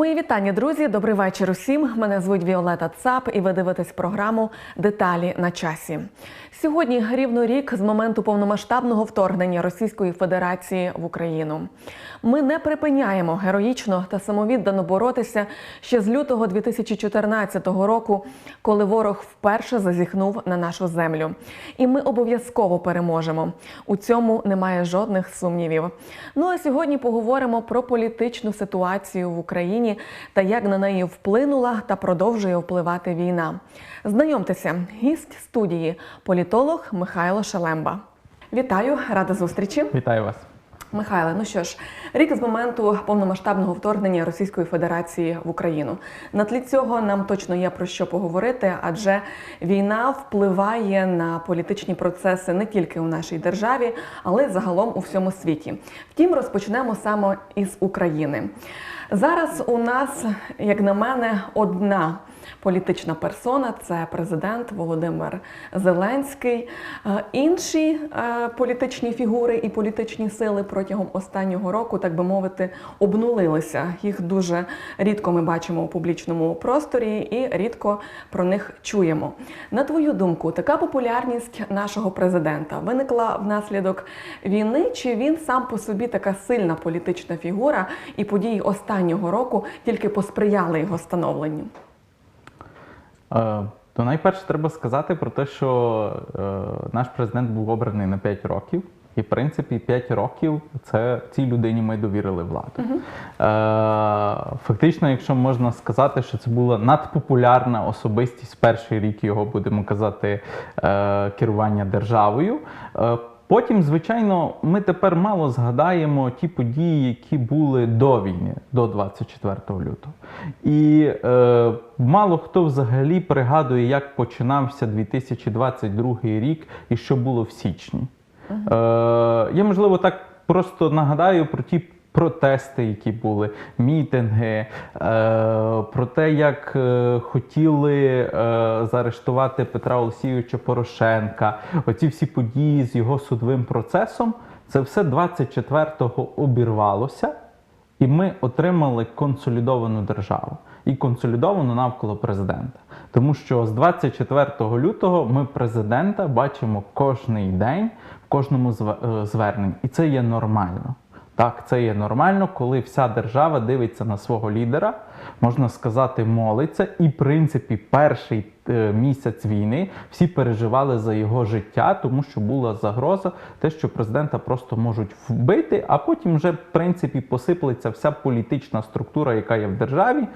Мої вітання, друзі. Добрий вечір усім. Мене звуть Віолета Цап, і ви дивитесь програму Деталі на часі. Сьогодні рівно рік з моменту повномасштабного вторгнення Російської Федерації в Україну. Ми не припиняємо героїчно та самовіддано боротися ще з лютого 2014 року, коли ворог вперше зазіхнув на нашу землю. І ми обов'язково переможемо. У цьому немає жодних сумнівів. Ну а сьогодні поговоримо про політичну ситуацію в Україні та як на неї вплинула та продовжує впливати війна. Знайомтеся, гість студії, політолог Михайло Шалемба. Вітаю, рада зустрічі. Вітаю вас. Михайле, ну що ж, рік з моменту повномасштабного вторгнення Російської Федерації в Україну. На тлі цього нам точно є про що поговорити, адже війна впливає на політичні процеси не тільки у нашій державі, але й загалом у всьому світі. Втім, розпочнемо саме із України. Зараз у нас, як на мене, одна політична персона це президент Володимир Зеленський. Е, Інші е, політичні фігури і політичні сили протягом останнього року, так би мовити, обнулилися. Їх дуже рідко ми бачимо у публічному просторі і рідко про них чуємо. На твою думку, така популярність нашого президента виникла внаслідок війни, чи він сам по собі така сильна політична фігура, і події останнього року тільки посприяли його становленню? Е, То найперше треба сказати про те, що е, наш президент був обраний на 5 років. І, в принципі, 5 років це цій людині ми довірили владу. Е, Фактично, якщо можна сказати, що це була надпопулярна особистість перший рік його, будемо казати, е, керування державою. Е, Потім, звичайно, ми тепер мало згадаємо ті події, які були до війни, до 24 лютого. І е, мало хто взагалі пригадує, як починався 2022 рік і що було в січні. Е, я, можливо, так просто нагадаю про ті протести, які були, мітинги, е, про те, як е, хотіли е, заарештувати Петра Олексійовича Порошенка, оці всі події з його судовим процесом, це все 24-го обірвалося. І ми отримали консолідовану державу і консолідовану навколо президента. Тому що з 24 лютого ми президента бачимо кожний день в кожному зв- зверненні, і це є нормально. Так, це є нормально, коли вся держава дивиться на свого лідера, можна сказати, молиться. І, в принципі, перший е, місяць війни всі переживали за його життя, тому що була загроза, те, що президента просто можуть вбити, а потім вже, в принципі, посиплеться вся політична структура, яка є в державі.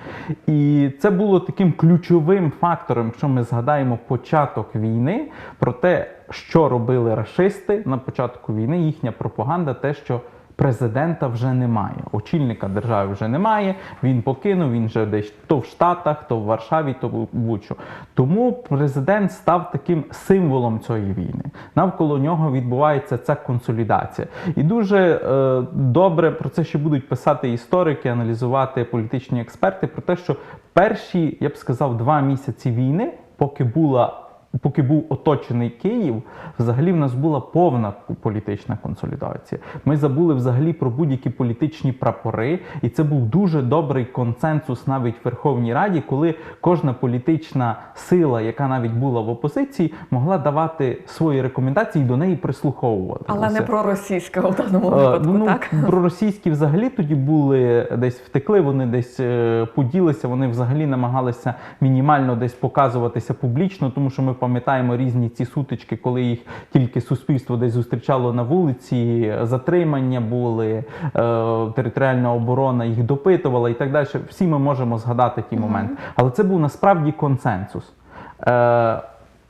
І це було таким ключовим фактором, якщо ми згадаємо початок війни, про те, що робили рашисти на початку війни, їхня пропаганда, те, що Президента вже немає, очільника держави вже немає. Він покинув, він вже десь то в Штатах, то в Варшаві, то в Бучу. Тому президент став таким символом цієї війни. Навколо нього відбувається ця консолідація. І дуже е, добре про це ще будуть писати історики, аналізувати політичні експерти. Про те, що перші, я б сказав, два місяці війни, поки була поки був оточений Київ, взагалі в нас була повна політична консолідація. Ми забули взагалі про будь-які політичні прапори, і це був дуже добрий консенсус навіть в Верховній Раді, коли кожна політична сила, яка навіть була в опозиції, могла давати свої рекомендації і до неї прислуховуватися. Але не про російське у даному Е, випадку, ну, так? Про російські взагалі тоді були десь втекли, вони десь е, поділися, вони взагалі намагалися мінімально десь показуватися публічно, тому що ми пам'ятаємо різні ці сутички, коли їх тільки суспільство десь зустрічало на вулиці, затримання були, е, територіальна оборона їх допитувала і так далі. Всі ми можемо згадати ті моменти. Але це був насправді консенсус. Е,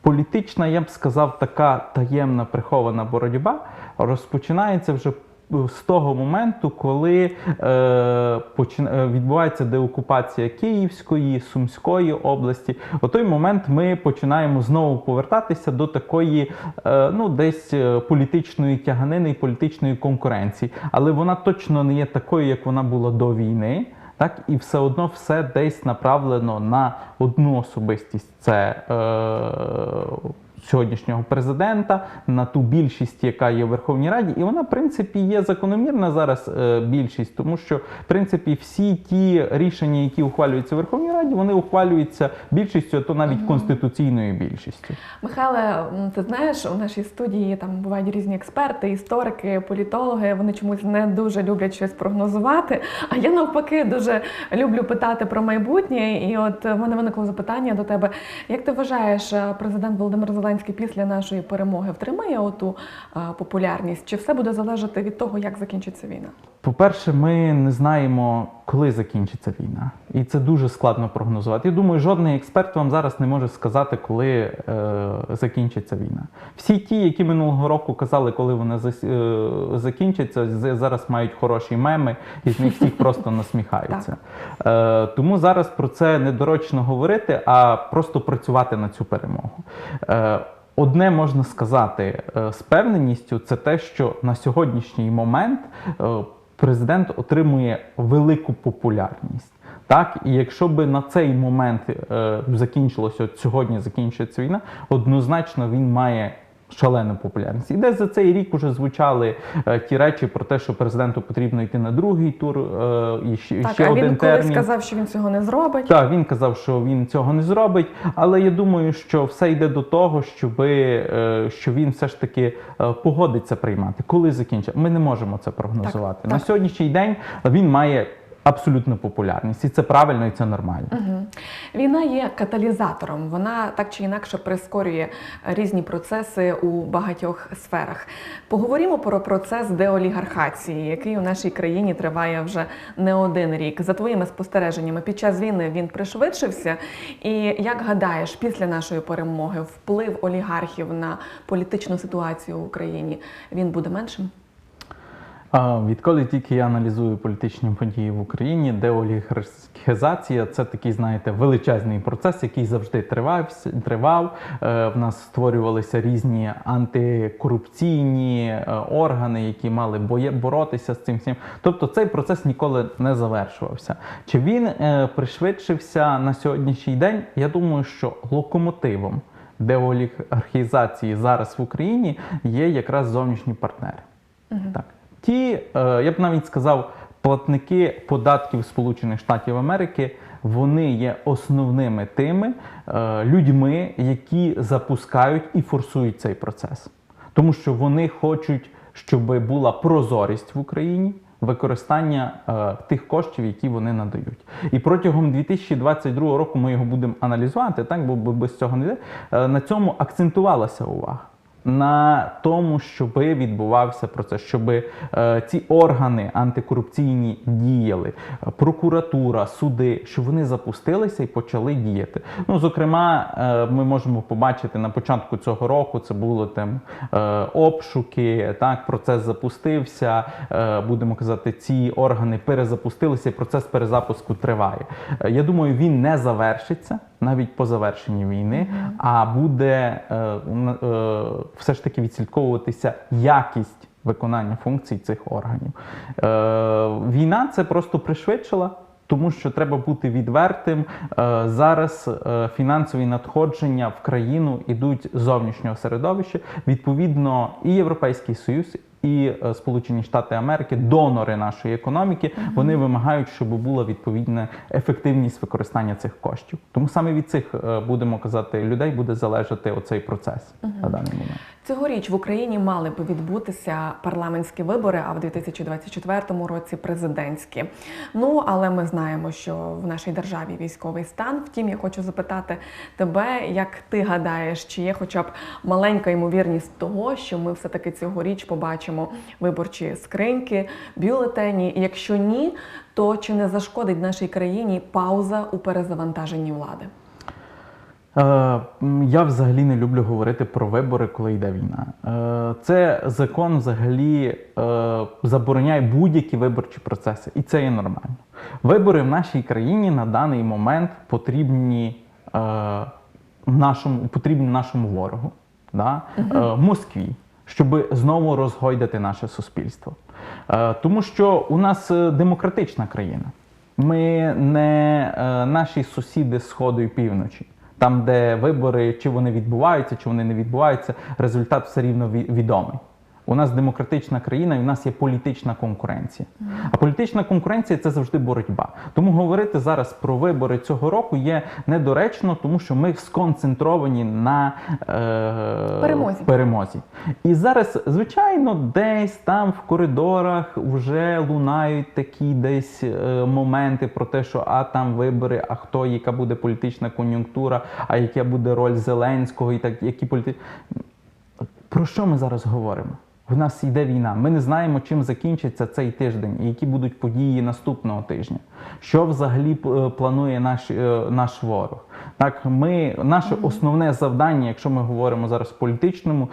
політична, я б сказав, така таємна прихована боротьба розпочинається вже з того моменту, коли е, е, відбувається деокупація Київської, Сумської області. У той момент ми починаємо знову повертатися до такої, е, ну, десь е, політичної тяганини і політичної конкуренції. Але вона точно не є такою, як вона була до війни. Так, і все одно все десь направлено на одну особистість. Це е, сьогоднішнього президента, на ту більшість, яка є в Верховній Раді, і вона, в принципі, є закономірна зараз е, більшість, тому що в принципі всі ті рішення, які ухвалюються в Верховній Раді, вони ухвалюються більшістю, а то навіть конституційною більшістю. Михайле, ти знаєш, у нашій студії там бувають різні експерти, історики, політологи. Вони чомусь не дуже люблять щось прогнозувати. А я навпаки дуже люблю питати про майбутнє. І от в мене виникло запитання до тебе: як ти вважаєш, е, президент Володимир Зеленський після нашої перемоги втримає оту популярність? Чи все буде залежати від того, як закінчиться війна? По-перше, ми не знаємо, коли закінчиться війна, і це дуже складно прогнозувати. Я думаю, жодний експерт вам зараз не може сказати, коли е, закінчиться війна. Всі ті, які минулого року казали, коли вона зас- е, закінчиться, зараз мають хороші меми, і з них всіх просто насміхаються. Е, тому зараз про це недоречно говорити, а просто працювати на цю перемогу. Е, Одне можна сказати е, з певненістю, це те, що на сьогоднішній момент е, президент отримує велику популярність. Так, і якщо би на цей момент е, закінчилося, от сьогодні закінчується війна, однозначно він має шалену популярність. І десь за цей рік уже звучали е, ті речі про те, що президенту потрібно йти на другий тур е, і ще, Так, ще а один він колись сказав, що він цього не зробить. Так, він казав, що він цього не зробить, але я думаю, що все йде до того, щоби, е, що він все ж таки е, погодиться приймати. Коли закінчить? Ми не можемо це прогнозувати. Так, На так. сьогоднішній день він має абсолютну популярність, і це правильно, і це нормально. Мгм. Війна є каталізатором. Вона так чи інакше прискорює різні процеси у багатьох сферах. Поговоримо про процес деолігархації, який у нашій країні триває вже не один рік. За твоїми спостереженнями, під час війни він пришвидшився. І як гадаєш, після нашої перемоги вплив олігархів на політичну ситуацію в Україні він буде меншим? Відколи тільки я аналізую політичні події в Україні, деолігархізація це такий, знаєте, величезний процес, який завжди тривав. тривав. Е, В нас створювалися різні антикорупційні е, органи, які мали боротися з цим всім. Тобто цей процес ніколи не завершувався. Чи він е, пришвидшився на сьогоднішній день? Я думаю, що локомотивом деолігархізації зараз в Україні є якраз зовнішні партнери. Так. Ті, е, я б навіть сказав, платники податків Сполучених Штатів Америки, вони є основними тими е, людьми, які запускають і форсують цей процес. Тому що вони хочуть, щоб була прозорість в Україні. Використання е, тих коштів, які вони надають, і протягом 2022 року ми його будемо аналізувати, так бо без цього не йде. На цьому акцентувалася увага на тому, щоб відбувався процес, щоб е, ці органи антикорупційні діяли, прокуратура, суди, щоб вони запустилися і почали діяти. Ну, зокрема, е, ми можемо побачити на початку цього року. Це було там е, обшуки. Так, процес запустився. Е, будемо казати, ці органи перезапустилися, і процес перезапуску триває. Е, я думаю, він не завершиться навіть по завершенні війни, а буде е, е, все ж таки відслідковуватися якість виконання функцій цих органів. Е, війна це просто пришвидшила. Тому що треба бути відвертим. Е, Зараз е, фінансові надходження в країну йдуть з зовнішнього середовища. Відповідно, і Європейський Союз, і е, Сполучені Штати Америки, донори нашої економіки, вони вимагають, щоб була відповідна ефективність використання цих коштів. Тому саме від цих е, будемо казати людей буде залежати оцей процес на даний момент. Цьогоріч в Україні мали би відбутися парламентські вибори, а в 2024 році президентські. Ну але ми знаємо, що в нашій державі військовий стан. Втім, я хочу запитати тебе, як ти гадаєш, чи є хоча б маленька ймовірність того, що ми все таки цьогоріч побачимо виборчі скриньки, бюлетені. І якщо ні, то чи не зашкодить нашій країні пауза у перезавантаженні влади? Е, Я взагалі не люблю говорити про вибори, коли йде війна. Е, Це закон взагалі е, забороняє будь-які виборчі процеси, і це є нормально. Вибори в нашій країні на даний момент потрібні нашому, потрібні нашому ворогу, да? Москві, щоб знову розгойдати наше суспільство. Е, Тому що у нас е, демократична країна. Ми не е, наші сусіди сходу і півночі. Там, де вибори, чи вони відбуваються, чи вони не відбуваються, результат все рівно відомий. У нас демократична країна, і в нас є політична конкуренція. А політична конкуренція це завжди боротьба. Тому говорити зараз про вибори цього року є недоречно, тому що ми сконцентровані на е, Перемозі. перемозі. І зараз, звичайно, десь там в коридорах вже лунають такі десь е, моменти про те, що а там вибори, а хто, яка буде політична кон'юнктура, а яка буде роль Зеленського, і так які політи... Про що ми зараз говоримо? В нас йде війна. Ми не знаємо, чим закінчиться цей тиждень і які будуть події наступного тижня. Що взагалі е, планує наш, е, наш ворог? Так, ми наше основне завдання, якщо ми говоримо зараз політичному,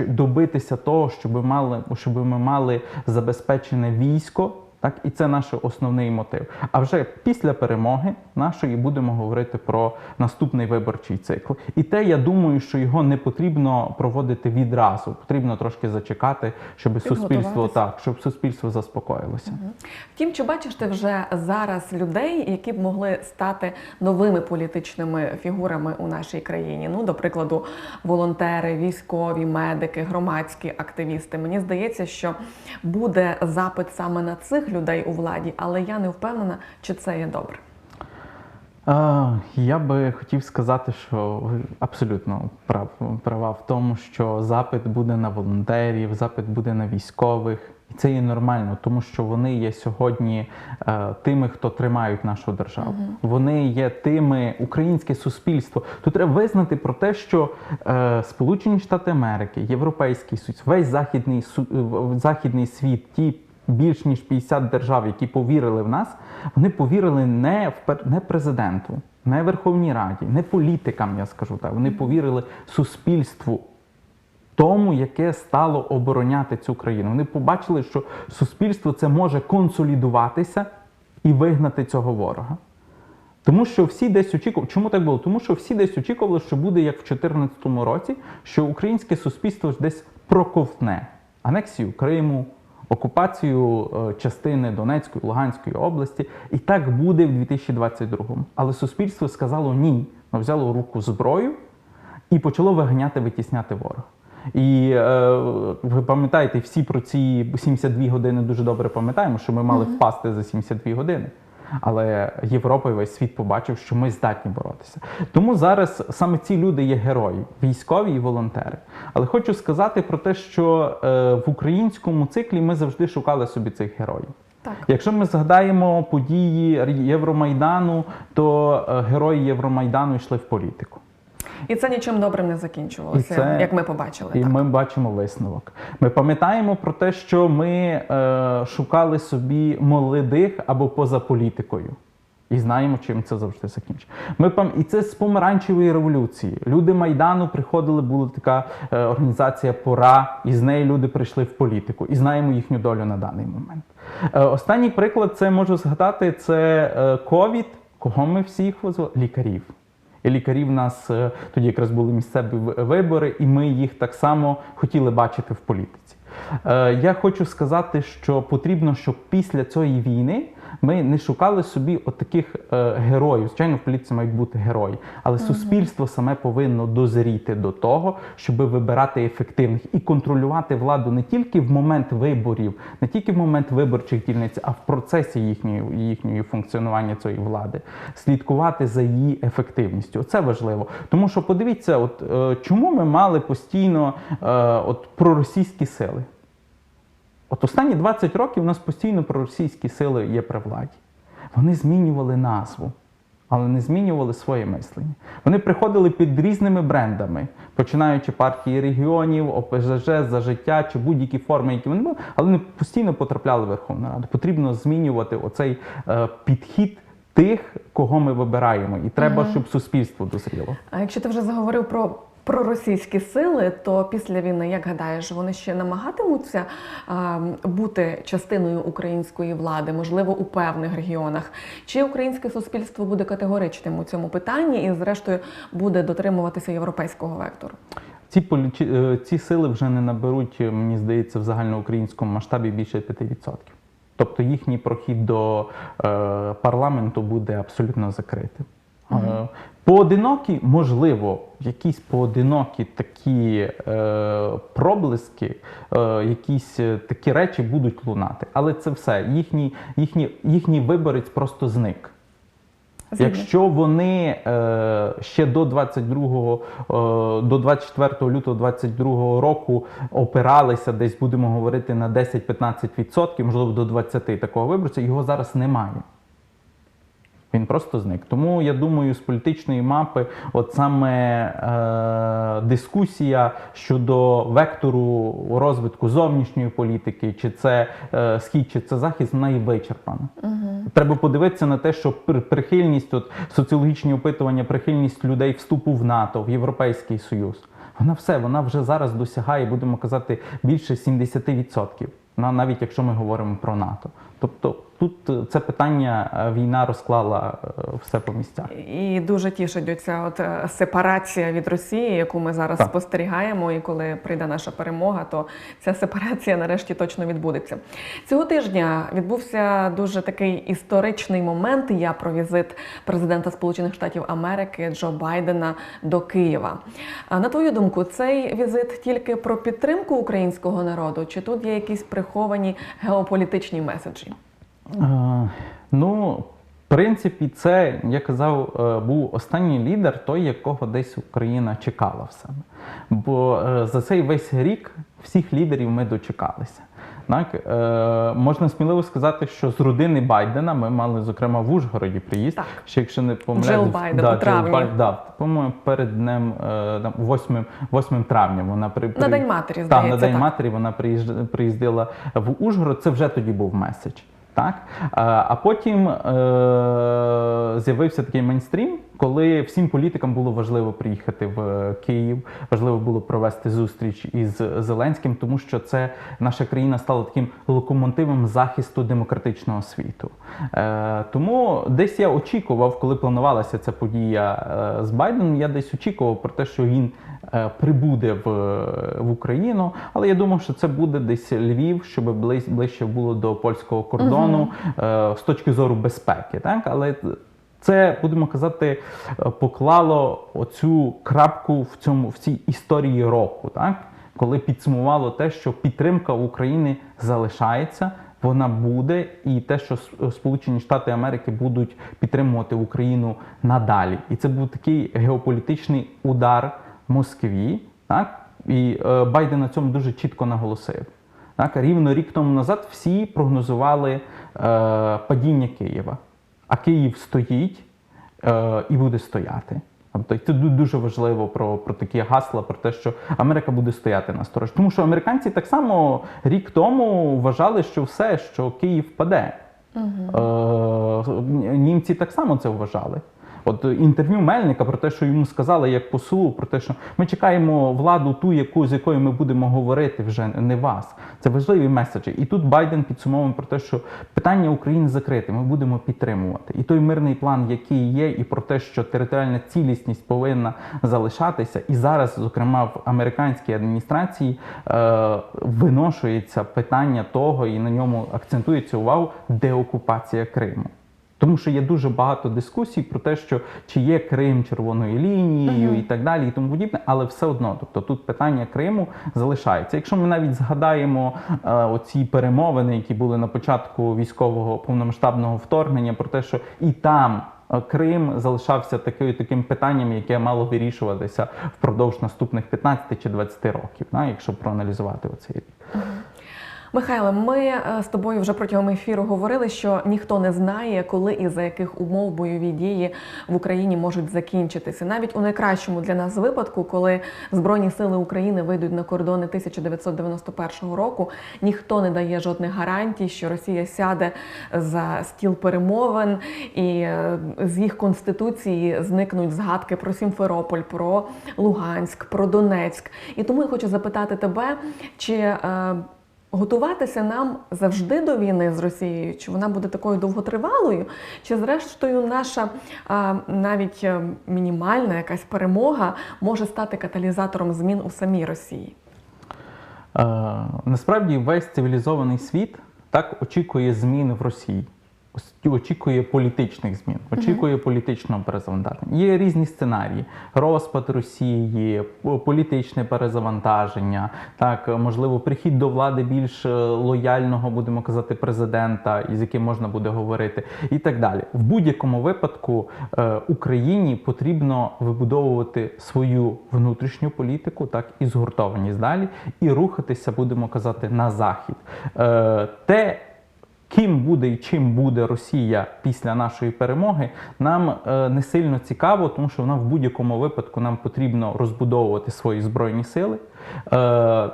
добитися того, щоб мали, щоб ми мали забезпечене військо. Так, і це наш основний мотив. А вже після перемоги нашої будемо говорити про наступний виборчий цикл. І те, я думаю, що його не потрібно проводити відразу. Потрібно трошки зачекати, щоб суспільство так, щоб суспільство заспокоїлося. Втім, чи бачиш ти вже зараз людей, які б могли стати новими політичними фігурами у нашій країні? Ну, до прикладу, волонтери, військові, медики, громадські активісти. Мені здається, що буде запит саме на цих людей у владі, але я не впевнена, чи це є добре. А, я би хотів сказати, що ви абсолютно прав, права в тому, що запит буде на волонтерів, запит буде на військових. І це є нормально, тому що вони є сьогодні е, тими, хто тримають нашу державу. Вони є тими українське суспільство. Тут треба визнати про те, що е, Сполучені Штати Америки, Європейський Союз, весь західний е, західний світ, ті більш ніж 50 держав, які повірили в нас, вони повірили не в не президенту, не Верховній Раді, не політикам, я скажу так. Вони повірили суспільству. Тому, яке стало обороняти цю країну. Вони побачили, що суспільство це може консолідуватися і вигнати цього ворога. Тому що всі десь очікували. Чому так було? Тому що всі десь очікували, що буде як в 2014 році, що українське суспільство десь проковтне анексію Криму, окупацію е, частини Донецької, Луганської області. І так буде в 2022-му. Але суспільство сказало ні. Воно взяло в руку зброю і почало виганяти, витісняти ворога. І е, ви пам'ятаєте, всі про ці 72 години дуже добре пам'ятаємо, що ми мали впасти за 72 години. Але Європа і весь світ побачив, що ми здатні боротися. Тому зараз саме ці люди є герої, військові і волонтери. Але хочу сказати про те, що е, в українському циклі ми завжди шукали собі цих героїв. Так. Якщо ми згадаємо події Євромайдану, то е, герої Євромайдану йшли в політику. І це нічим добрим не закінчувалося, це- як ми побачили. І так. ми бачимо висновок. Ми пам'ятаємо про те, що ми е, шукали собі молодих або поза політикою. І знаємо, чим це завжди закінчить. Ми пам... І це з помаранчевої революції. Люди Майдану приходили, була така е, організація Пора, і з неї люди прийшли в політику. І знаємо їхню долю на даний момент. Е, останній приклад це можу згадати: це е, ковід. Кого ми всіх визвали? Лікарів. І лікарі в нас е, тоді якраз були місцеві вибори, і ми їх так само хотіли бачити в політиці. Е, Я хочу сказати, що потрібно, щоб після цієї війни ми не шукали собі отаких е, героїв. Звичайно, в політиці мають бути герої, але суспільство саме повинно дозріти до того, щоб вибирати ефективних і контролювати владу не тільки в момент виборів, не тільки в момент виборчих дільниць, а в процесі їхньої, їхньої функціонування цієї влади, слідкувати за її ефективністю. Це важливо. Тому що подивіться, от е, чому ми мали постійно е, от проросійські сили. От останні 20 років у нас постійно проросійські сили є при владі. Вони змінювали назву, але не змінювали своє мислення. Вони приходили під різними брендами, починаючи партії регіонів, ОПЖЖ, за життя чи будь-які форми, які вони були, але вони постійно потрапляли в Верховну Раду. Потрібно змінювати оцей е, підхід тих, кого ми вибираємо. І треба, щоб суспільство дозріло. А якщо ти вже заговорив про проросійські сили, то після війни, як гадаєш, вони ще намагатимуться бути частиною української влади, можливо, у певних регіонах? Чи українське суспільство буде категоричним у цьому питанні і, зрештою, буде дотримуватися європейського вектору? Ці полічі... е, ці сили вже не наберуть, е, мені здається, в загальноукраїнському масштабі більше 5%. Тобто їхній прохід до е, парламенту буде абсолютно закритим. Е, Поодинокі, можливо, якісь поодинокі такі е, проблиски, е, якісь е, такі речі будуть лунати. Але це все. Їхній, їхній, їхній виборець просто зник. Згідно. Якщо вони е, ще до 22, е, до 24 лютого 22 року опиралися, десь будемо говорити на 10-15%, можливо до 20% такого виборця, його зараз немає. Він просто зник. Тому я думаю, з політичної мапи, от саме е, дискусія щодо вектору розвитку зовнішньої політики, чи це е, схід, чи це захід, вона і вичерпана. Треба подивитися на те, що прихильність, от соціологічні опитування, прихильність людей вступу в НАТО, в Європейський Союз. Вона все, вона вже зараз досягає, будемо казати, більше 70%. Навіть якщо ми говоримо про НАТО. Тобто тут е, це питання е, війна розклала е, все по місцях. І дуже тішить оця от сепарація від Росії, яку ми зараз Так. спостерігаємо. І коли прийде наша перемога, то ця сепарація нарешті точно відбудеться. Цього тижня відбувся дуже такий історичний момент. Я про візит президента Сполучених Штатів Америки Джо Байдена до Києва. А на твою думку, цей візит тільки про підтримку українського народу, чи тут є якісь приховані геополітичні меседжі? Ну, в принципі, це, я казав, е, був останній лідер, той, якого десь Україна чекала в себе. Бо е, за цей весь рік всіх лідерів ми дочекалися. Так, е, можна сміливо сказати, що з родини Байдена ми мали, зокрема, в Ужгороді приїзд. Так. Ще якщо не помиляюсь, Джил Байден у травні. Байден, да, по-моєму, перед днем е, там, 8, 8 травня вона при, На День матері, Так, здається, на День так. матері вона приїздила в Ужгород. Це вже тоді був меседж. Так? А, а потім е- з'явився такий мейнстрім, коли всім політикам було важливо приїхати в Київ, важливо було провести зустріч із Зеленським, тому що це наша країна стала таким локомотивом захисту демократичного світу. Е- тому десь я очікував, коли планувалася ця подія е, з Байденом, я десь очікував про те, що він е, прибуде в, в Україну, але я думав, що це буде десь Львів, щоб ближче було до польського кордону е, з точки зору безпеки. Так? Але це, будемо казати, е, поклало оцю крапку в цьому в цій історії року, так? коли підсумувало те, що підтримка України залишається. Вона буде, і те, що Сполучені Штати Америки будуть підтримувати Україну надалі. І це був такий геополітичний удар Москві. Так? І е, Байден на цьому дуже чітко наголосив. Так? Рівно рік тому назад всі прогнозували е, падіння Києва. А Київ стоїть е, і буде стояти. Тобто це дуже важливо про, про такі гасла, про те, що Америка буде стояти на сторож. Тому що американці так само рік тому вважали, що все, що Київ паде. Е, німці так само це вважали. От інтерв'ю Мельника про те, що йому сказали як послу, про те, що ми чекаємо владу, ту, яку з якою ми будемо говорити, вже не вас. Це важливі меседжі. І тут Байден підсумовує про те, що питання України закрите, ми будемо підтримувати. І той мирний план, який є, і про те, що територіальна цілісність повинна залишатися, і зараз, зокрема, в американській адміністрації е, виношується питання того, і на ньому акцентується увагу деокупація Криму. Тому що є дуже багато дискусій про те, що чи є Крим червоною лінією і так далі, і тому подібне, але все одно, тобто тут питання Криму залишається. Якщо ми навіть згадаємо е, оці перемовини, які були на початку військового повномасштабного вторгнення, про те, що і там. е, Крим залишався такою таким питанням, яке мало вирішуватися впродовж наступних 15 чи 20 років, да, якщо проаналізувати оцей рік. Михайло, ми е, з тобою вже протягом ефіру говорили, що ніхто не знає, коли і за яких умов бойові дії в Україні можуть закінчитися. Навіть у найкращому для нас випадку, коли Збройні сили України вийдуть на кордони 1991 року, ніхто не дає жодних гарантій, що Росія сяде за стіл перемовин і е, з їх конституції зникнуть згадки про Сімферополь, про Луганськ, про Донецьк. І тому я хочу запитати тебе, чи е, Готуватися нам завжди до війни з Росією, чи вона буде такою довготривалою, чи зрештою наша а, навіть е, мінімальна якась перемога може стати каталізатором змін у самій Росії? Е, насправді весь цивілізований світ так очікує змін в Росії. Очікує політичних змін, очікує політичного перезавантаження. Є різні сценарії: розпад Росії, політичне перезавантаження, так можливо, прихід до влади більш е, лояльного, будемо казати, президента, із яким можна буде говорити, і так далі. В будь-якому випадку е, Україні потрібно вибудовувати свою внутрішню політику, так і згуртованість далі, і рухатися, будемо казати, на захід. Е, те, Ким буде і чим буде Росія після нашої перемоги, нам е, не сильно цікаво, тому що нам в будь-якому випадку нам потрібно розбудовувати свої збройні сили, е,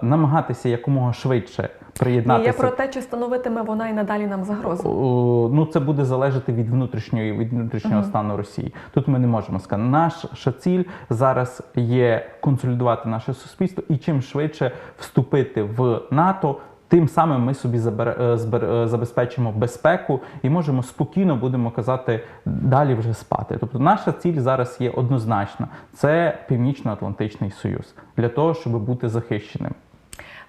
намагатися якомога швидше приєднатися. є про те, чи становитиме вона і надалі нам загрозу. Ну, це буде залежати від внутрішньої від внутрішнього стану Росії. Тут ми не можемо сказати. Наша ціль зараз є консолідувати наше суспільство і чим швидше вступити в НАТО. Тим самим ми собі е, е, забезпечимо безпеку і можемо спокійно будемо казати далі вже спати. Тобто наша ціль зараз є однозначна: це Північно-Атлантичний Союз для того, щоб бути захищеним.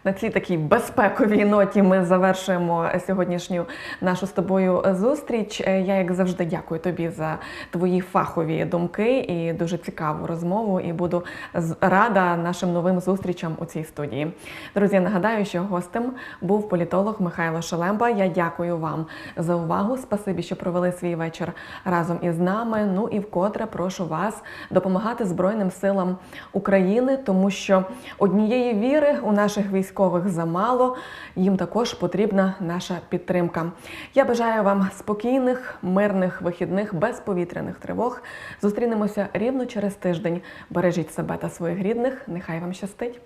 На цій такій безпековій ноті ми завершуємо сьогоднішню нашу з тобою зустріч. Е, Я, як завжди, дякую тобі за твої фахові думки і дуже цікаву розмову. І буду рада нашим новим зустрічам у цій студії. Друзі, нагадаю, що гостем був політолог Михайло Шелемба. Я дякую вам за увагу. Спасибі, що провели свій вечір разом із нами. Ну і вкотре прошу вас допомагати Збройним силам України, тому що однієї віри у наших військових замало. Їм також потрібна наша підтримка. Я бажаю вам спокійних, мирних вихідних, без повітряних тривог. Зустрінемося рівно через тиждень. Бережіть себе та своїх рідних. Нехай вам щастить.